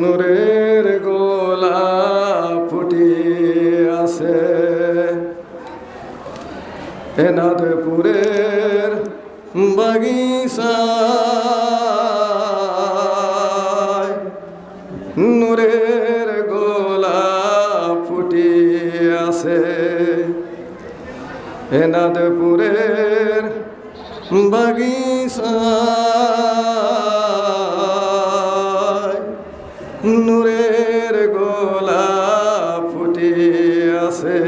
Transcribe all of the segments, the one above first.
নূরের গোলা ফুটি আছে এনাদপুরের বাগিচায় নূরের গোলা ফুটি আছে এনাদপুরের বাগিচায় আছে।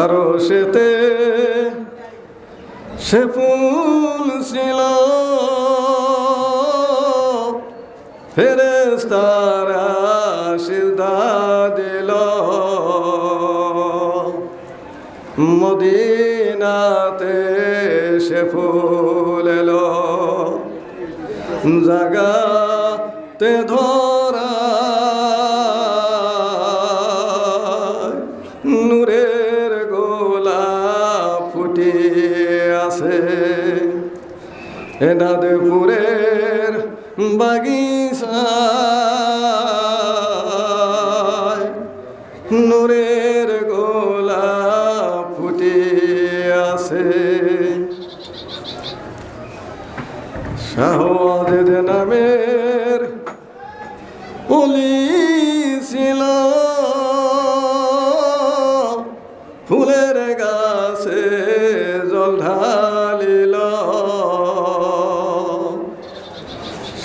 আরও সেতে সে ফুল ছিল। ফেরেস্তারা সিদ্ধা দিল। মদিনাতে সে ফুল জাগাতে ধরা আছে। এনাদপুরের বাগিচায় নূরের গোলা ফুটি আছে। শাহওয়াজেদ নামের অলি ছিল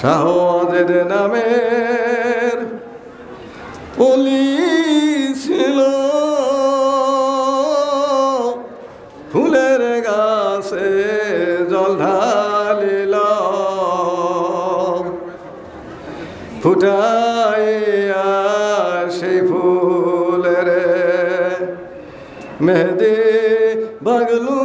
শাহওয়াজেদ নামের অলি ছিল। ফুলের গাছে জল ঢালিল। ফুটাইয়া সেই ফুলের মেহেদি বাগলু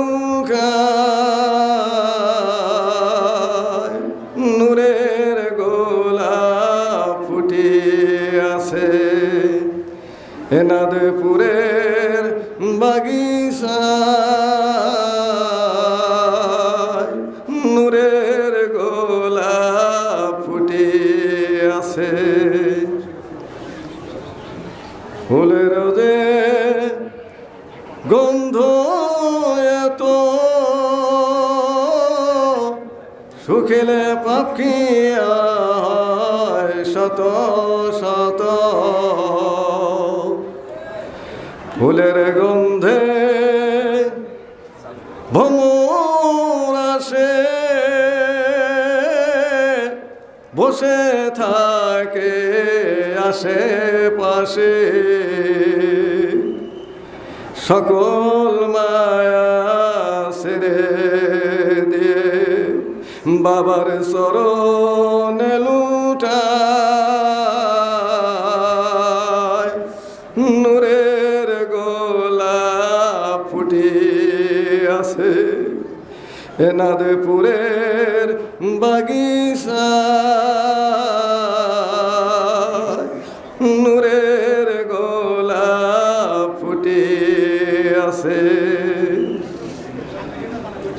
ফুটি আছে। এনাদপুরের বাগিচায় নূরের গোলা ফুটি আছে। ফুলের যে গন্ধ এত শুকিলে পাখি শত শত। ফুলের গন্ধে ভ্রমর আসে, বসে থাকে, আসে পাশে। সকল মায়া সেরে বাবার সরণ লুটায় নূরের গোলা ফুটি আছে। এনাদপুরের বাগিচায় নূরের গোলা ফুটি আছে।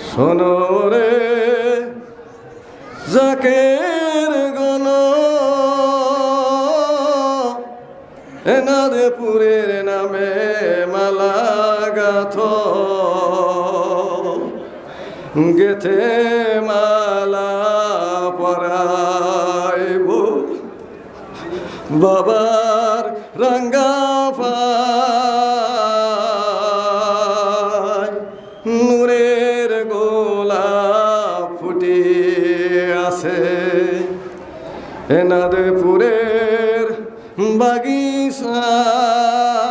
সোনরে জাকের গণ এনাদপুরের নামে মালা গাথ গেথে মালা পরাইব। বাবার রঙ্গা এনাদপুরের বাগিচায়